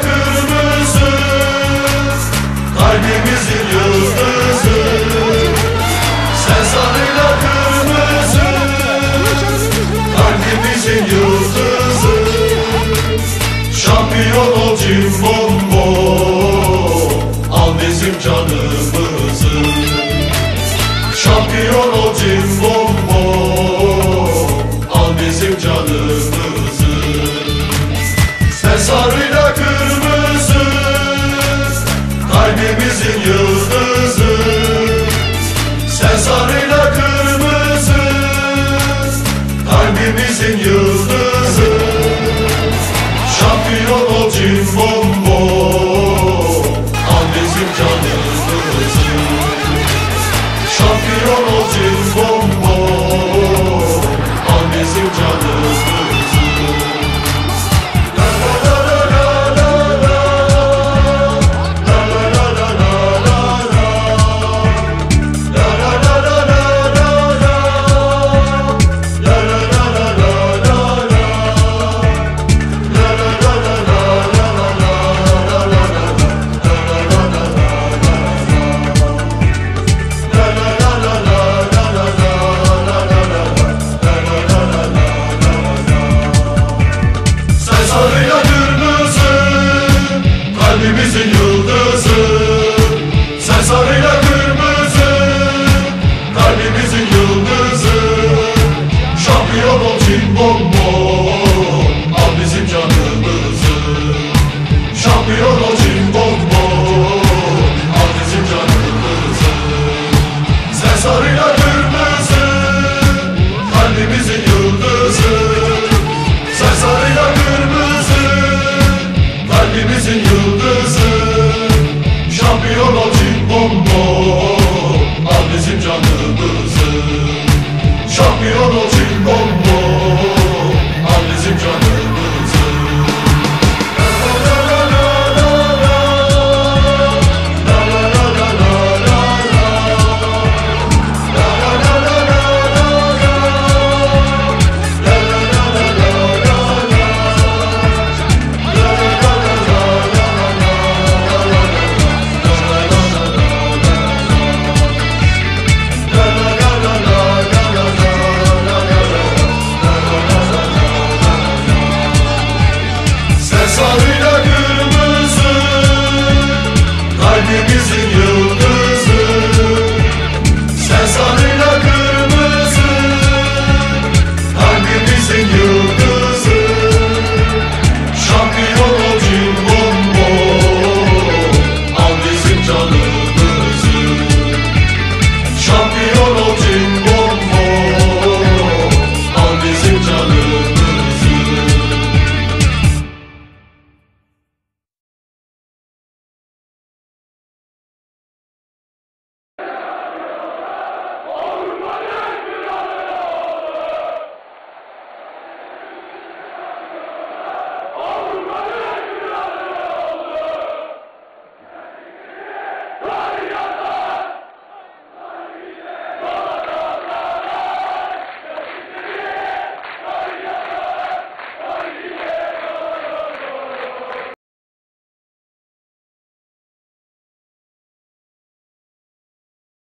く bizim yıldız Fatih Bombo Al bizim canımızı Şampiyon ol Bombo